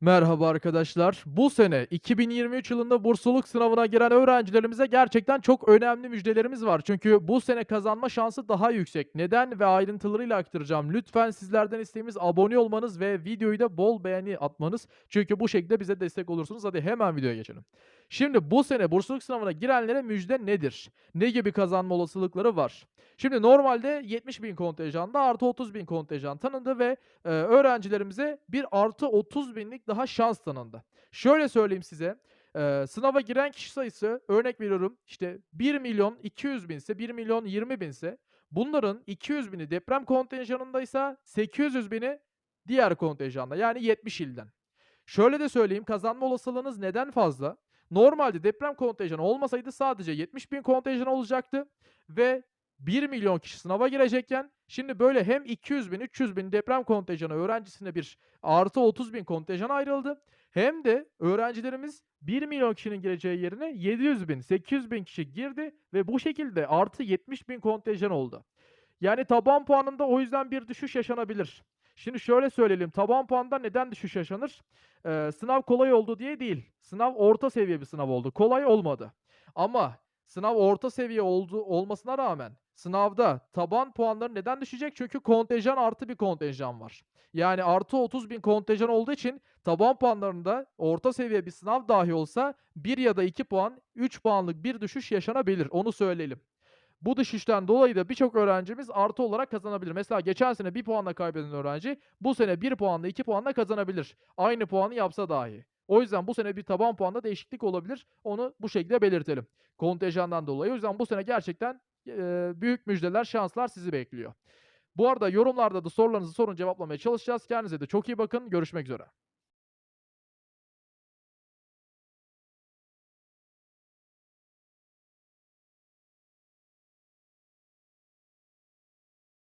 Merhaba arkadaşlar. Bu sene 2023 yılında bursluluk sınavına giren öğrencilerimize gerçekten çok önemli müjdelerimiz var. Çünkü bu sene kazanma şansı daha yüksek. Neden ve ayrıntılarıyla aktaracağım. Lütfen sizlerden isteğimiz abone olmanız ve videoyu da bol beğeni atmanız. Çünkü bu şekilde bize destek olursunuz. Hadi hemen videoya geçelim. Şimdi bu sene bursluluk sınavına girenlere müjde nedir? Ne gibi kazanma olasılıkları var? Şimdi normalde 70 bin kontenjanda artı 30 bin kontenjan tanındı ve e, öğrencilerimize bir artı 30 binlik daha şans tanındı. Şöyle söyleyeyim size. e, sınava giren kişi sayısı örnek veriyorum işte 1 milyon 200 binse 1 milyon 20 binse bunların 200 bini deprem kontenjanındaysa 800 bini diğer kontenjanda yani 70 ilden. Şöyle de söyleyeyim kazanma olasılığınız neden fazla? Normalde deprem kontenjanı olmasaydı sadece 70 bin kontenjan olacaktı ve 1 milyon kişi sınava girecekken şimdi böyle hem 200 bin 300 bin deprem kontenjanı öğrencisine bir artı 30 bin kontenjan ayrıldı. Hem de öğrencilerimiz 1 milyon kişinin gireceği yerine 700 bin 800 bin kişi girdi ve bu şekilde artı 70 bin kontenjan oldu. Yani taban puanında o yüzden bir düşüş yaşanabilir. Şimdi şöyle söyleyelim. Taban puanda neden düşüş yaşanır? Eee, sınav kolay oldu diye değil. Sınav orta seviye bir sınav oldu. Kolay olmadı. Ama sınav orta seviye oldu olmasına rağmen sınavda taban puanları neden düşecek? Çünkü kontenjan artı bir kontenjan var. Yani artı 30 bin kontenjan olduğu için taban puanlarında orta seviye bir sınav dahi olsa 1 ya da 2 puan, 3 puanlık bir düşüş yaşanabilir. Onu söyleyelim. Bu düşüşten dolayı da birçok öğrencimiz artı olarak kazanabilir. Mesela geçen sene 1 puanla kaybeden öğrenci bu sene 1 puanla 2 puanla kazanabilir. Aynı puanı yapsa dahi. O yüzden bu sene bir taban puanda değişiklik olabilir. Onu bu şekilde belirtelim. Kontenjandan dolayı. O yüzden bu sene gerçekten eee, büyük müjdeler, şanslar sizi bekliyor. Bu arada yorumlarda da sorularınızı sorun cevaplamaya çalışacağız. Kendinize de çok iyi bakın. Görüşmek üzere.